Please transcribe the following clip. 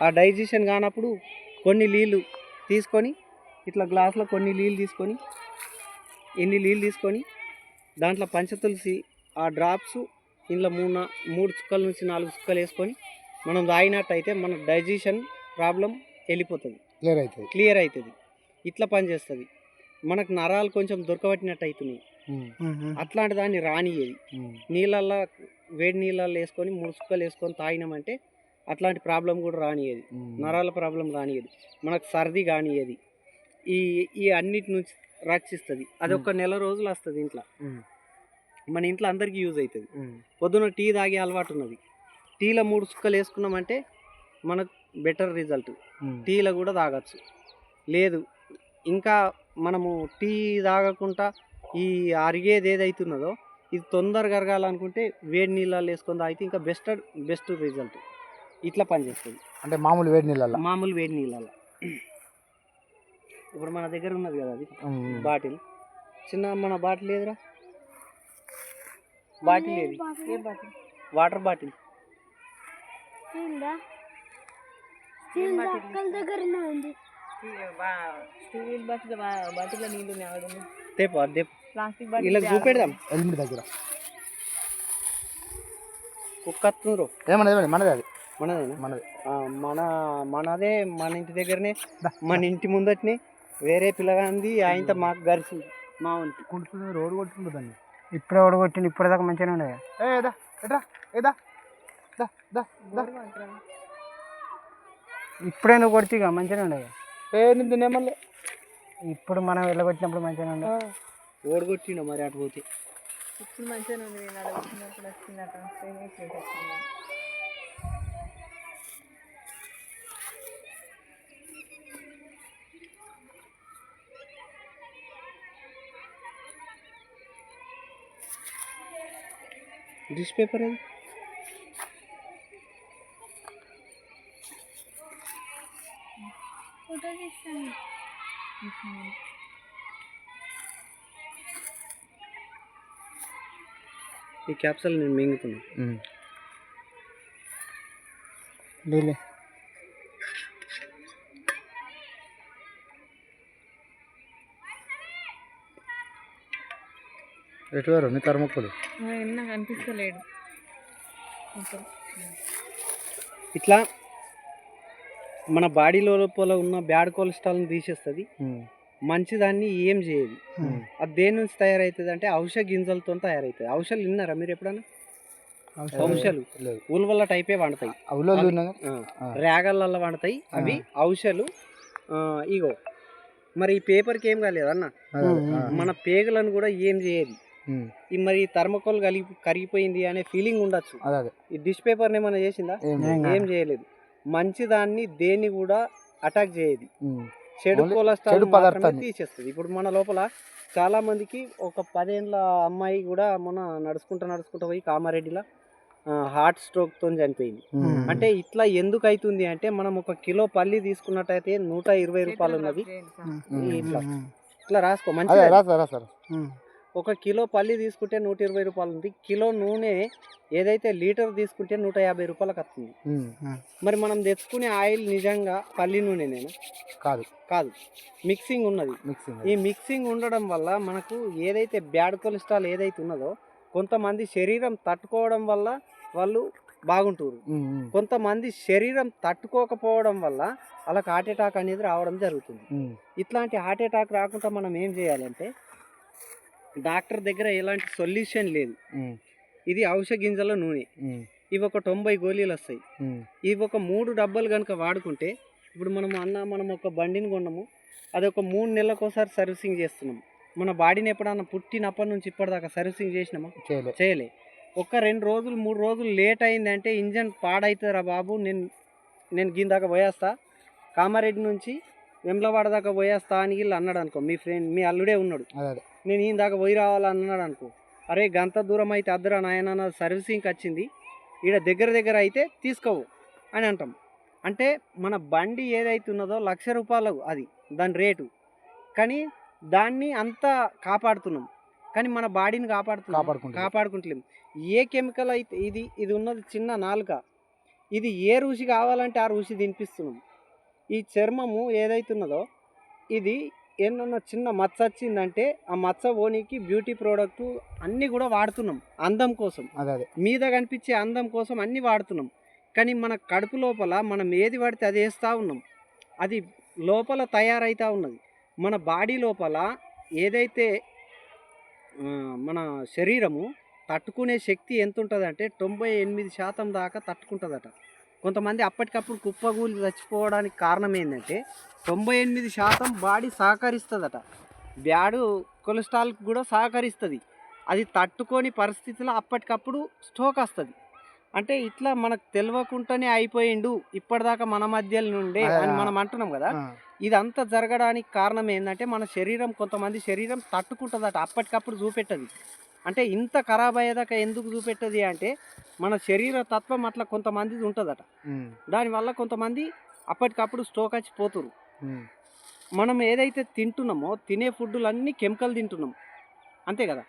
ఆ డైజెషన్ కానప్పుడు కొన్ని నీళ్ళు తీసుకొని ఇట్లా గ్లాస్లో కొన్ని నీళ్ళు తీసుకొని ఇన్ని నీళ్ళు తీసుకొని దాంట్లో పంచతులసి ఆ డ్రాప్స్ ఇందులో మూడు మూడు చుక్కల నుంచి నాలుగు చుక్కలు వేసుకొని మనం తాగినట్టయితే మన డైజెషన్ ప్రాబ్లం వెళ్ళిపోతుంది. క్లియర్ అవుతుంది. క్లియర్ అవుతుంది. ఇట్లా పనిచేస్తుంది మనకు నరాలు కొంచెం దొరకబట్టినట్టు అవుతున్నాయి అట్లాంటి దాన్ని రానియేది నీళ్ళల్లో వేడి నీళ్ళల్లో వేసుకొని మూడు చుక్కలు వేసుకొని తాగినామంటే అట్లాంటి ప్రాబ్లం కూడా రానియేది నరాల ప్రాబ్లం రానియదు మనకు సర్ది కానియది ఈ ఈ అన్నిటి నుంచి రక్షిస్తుంది. అది ఒక నెల రోజులు వస్తుంది ఇంట్లో. మన ఇంట్లో అందరికీ యూజ్ అవుతుంది పొద్దున టీ తాగే అలవాటు ఉన్నది. టీలో మూడు చుక్కలు వేసుకున్నామంటే మనకు బెటర్ రిజల్ట్. టీలో కూడా తాగొచ్చు. లేదు ఇంకా మనము టీ తాగకుండా ఈ అరిగేది ఏదైతున్నదో ఇది తొందరగా అరగాలనుకుంటే వేడి నీళ్ళల్లో వేసుకొని తాగితే ఇంకా బెస్ట్ బెస్ట్ రిజల్ట్. ఇట్లా పనిచేస్తుంది అంటే మామూలు వేడి నీళ్ళల్లో మామూలు వేడి నీళ్ళలో. ఇప్పుడు మన దగ్గర ఉన్నది కదా అది బాటిల్. చిన్న మన బాటిల్ ఏదిరా? బాటిల్ ఏది? ఏ బాటిల్? Water bottle. స్టీల్దా? స్టీల్ అక్కల దగ్గరనే ఉంది. స్టీల్ బాటిల్ బాటిల్లో నీళ్ళు ఉన్నాయి ఆవిడ తేపు అది తేపు. ప్లాస్టిక్ ఇలా చూపెడదాం. హెల్మెట్ దగ్గర. కుక్క వస్తుండ్రు ఏమన్నది ఏమన్నది? మనదే అది. మనదేనా? మనది. ఆ, మన మనదే మన ఇంటి దగ్గరనే మన ఇంటి ముందటనే వేరే పిల్లగాంది ఆయనతో మాకు గరిచింది మా వంటి కొడుతుంది రోడ్డు కొట్టుకుంటుంది దాన్ని. ఇప్పుడే ఓడగొట్టింది ఇప్పటిదాకా మంచిగానే ఉండగా ఏదా ఎట్రా ఏదా దా దా దా ఇప్పుడే నువ్వు కొడితే మంచిగానే ఉండగా ఏ నింది నేమల్లే ఇప్పుడు మనం వెళ్ళగొట్టినప్పుడు మంచిగానే ఉండే. ఓడగొట్టిండు మరి అటు పోతే. ఇప్పుడు మంచిగా ఉంది నేను అడుగుతున్నప్పుడు వచ్చిందట సేమే చేసేస్తున్నాను డిష్ పేపర్ అది ఫోటో తీస్తాను ఈ క్యాప్సల్ నేను మింగుతున్నా డైలీ ఎటు వారు నీ కర్మక్కులు నాకు అనిపిస్తలేడు అసలు ఇట్లా మన బాడీ లోపల ఉన్న బ్యాడ్ కొలెస్ట్రాల్ని తీసేస్తుంది. మంచిదాన్ని ఏం చేయదు. అది దేని నుంచి తయారవుతుంది అంటే ఔషధ గింజలతో తయారవుతుంది. ఔషధాలు విన్నారా మీరు ఎప్పుడన్నా? ఔషధాలు. లేదు. ఉల్వల్ల టైపే వండుతాయి. రేగళ్ళల్లో వండుతాయి. అవి ఔషధాలు. ఆ, ఇగో మరి ఈ పేపర్కి ఏం కాలేదు అన్న మన పేగులను కూడా ఏం చేయదు. ఈ మరి థర్మకోల్ కలిగి కరిగిపోయింది అనే ఫీలింగ్ ఉండొచ్చు. ఈ డిష్ పేపర్ని ఏమైనా చేసిందా? ఏం చేయలేదు. మంచిదాన్ని దేన్ని కూడా అటాక్ చేయదు. చెడు కొలెస్ట్రాల్ పదార్థాన్ని. తీసేస్తుంది. ఇప్పుడు మన లోపల చాలా మందికి ఒక పదేళ్ళ అమ్మాయి కూడా మొన్న నడుచుకుంటూ నడుచుకుంటూ పోయి కామారెడ్డిలో హార్ట్ స్ట్రోక్తో చనిపోయింది. అంటే ఇట్లా ఎందుకు అవుతుంది అంటే మనం ఒక కిలో పల్లి తీసుకున్నట్టయితే నూట ఇరవై రూపాయలు ఉన్నది ఇట్లా ఇట్లా రాసుకో మంచిది. సార్ ఒక కిలో పల్లి తీసుకుంటే నూట ఇరవై రూపాయలు ఉంది. కిలో నూనె ఏదైతే లీటర్ తీసుకుంటే నూట యాభై రూపాయలకు వస్తుంది మరి మనం తెచ్చుకునే ఆయిల్ నిజంగా పల్లి నూనె నేను కాదు. కాదు. మిక్సింగ్ ఉన్నది. మిక్సింగ్ ఈ మిక్సింగ్ ఉండడం వల్ల మనకు ఏదైతే బ్యాడ్ కొలెస్ట్రాల్ ఏదైతే ఉన్నదో కొంతమంది శరీరం తట్టుకోవడం వల్ల వాళ్ళు బాగుంటారు కొంతమంది శరీరం తట్టుకోకపోవడం వల్ల వాళ్ళకి హార్ట్ అటాక్ అనేది రావడం జరుగుతుంది. ఇట్లాంటి హార్ట్ అటాక్ రాకుండా మనం ఏం చేయాలంటే డాక్టర్ దగ్గర ఎలాంటి సొల్యూషన్ లేదు. ఇది ఔషధ గింజల నూనె. ఇవి ఒక తొంభై గోళీలు వస్తాయి. ఇవి ఒక మూడు డబ్బాలు కనుక వాడుకుంటే ఇప్పుడు మనం అన్న మనం ఒక బండిని కొన్నాము అది ఒక మూడు నెలలకు ఒకసారి సర్వీసింగ్ చేస్తున్నాం మన బాడీని ఎప్పుడన్నా పుట్టినప్పటి నుంచి ఇప్పటిదాకా సర్వీసింగ్ చేసినామా? చేయలే. ఒక రెండు రోజులు మూడు రోజులు లేట్ అయిందంటే ఇంజన్ పాడవుతుందిరా బాబు నేను నేను గిన్ దాకా పోయేస్తా. కామారెడ్డి నుంచి వెమ్లవాడ దాకా పోయేస్తా అని వీళ్ళు అన్నాడు అనుకో మీ ఫ్రెండ్ మీ అల్లుడే ఉన్నాడు. నేను ఈయన దాకా పోయి రావాలన్నాడు అనుకో. అరే గంత దూరం అయితే అద్దరా నాయన సర్వీసింగ్కి వచ్చింది. ఈడ దగ్గర దగ్గర అయితే తీసుకోవు అని అంటాం. అంటే మన బండి ఏదైతే ఉన్నదో లక్ష రూపాయలు అది దాని రేటు. కానీ దాన్ని అంతా కాపాడుతున్నాం. కానీ మన బాడీని కాపాడుతున్నాం. కాపాడుకుంటలేం. ఏ కెమికల్ అయితే ఇది ఇది ఉన్నది చిన్న నాలుక. ఇది ఏ రుచి కావాలంటే ఆ రుచి తినిపిస్తున్నాం. ఈ చర్మము ఏదైతున్నదో ఇది ఏమన్నా చిన్న మచ్చ వచ్చిందంటే ఆ మచ్చ ఓనికి బ్యూటీ ప్రోడక్ట్ అన్నీ కూడా వాడుతున్నాం అందం కోసం. అదే అదే. మీద కనిపించే అందం కోసం అన్నీ వాడుతున్నాం. కానీ మన కడుపు లోపల మనం ఏది పడితే అది వేస్తూ ఉన్నాం. అది లోపల తయారైతా ఉన్నది. మన బాడీ లోపల ఏదైతే మన శరీరము తట్టుకునే శక్తి ఎంత ఉంటుందంటే తొంభై ఎనిమిది శాతం దాకా తట్టుకుంటుందట. కొంతమంది అప్పటికప్పుడు కుప్పగూలి చచ్చిపోవడానికి కారణం ఏంటంటే తొంభై ఎనిమిది శాతం బాడీ సహకరిస్తుందట. బ్యాడు కొలెస్ట్రాల్కి కూడా సహకరిస్తుంది. అది తట్టుకొని పరిస్థితిలో అప్పటికప్పుడు స్ట్రోక్ వస్తుంది. అంటే ఇట్లా మనకు తెలియకుండానే అయిపోయిండు ఇప్పటిదాకా మన మధ్యలో నుండే అని మనం అంటున్నాం కదా. ఇదంతా జరగడానికి కారణం ఏంటంటే మన శరీరం కొంతమంది శరీరం తట్టుకుంటుందట అప్పటికప్పుడు చూపెట్టది. అంటే ఇంత ఖరాబ్ అయ్యేదాకా ఎందుకు చూపెట్టది అంటే మన శరీర తత్వం అట్లా కొంతమందిది ఉంటుందట. దానివల్ల కొంతమంది అప్పటికప్పుడు స్ట్రోక్ వచ్చి పోతురు. మనం ఏదైతే తింటున్నామో తినే ఫుడ్డులన్నీ కెమికల్ తింటున్నాం. అంతే కదా?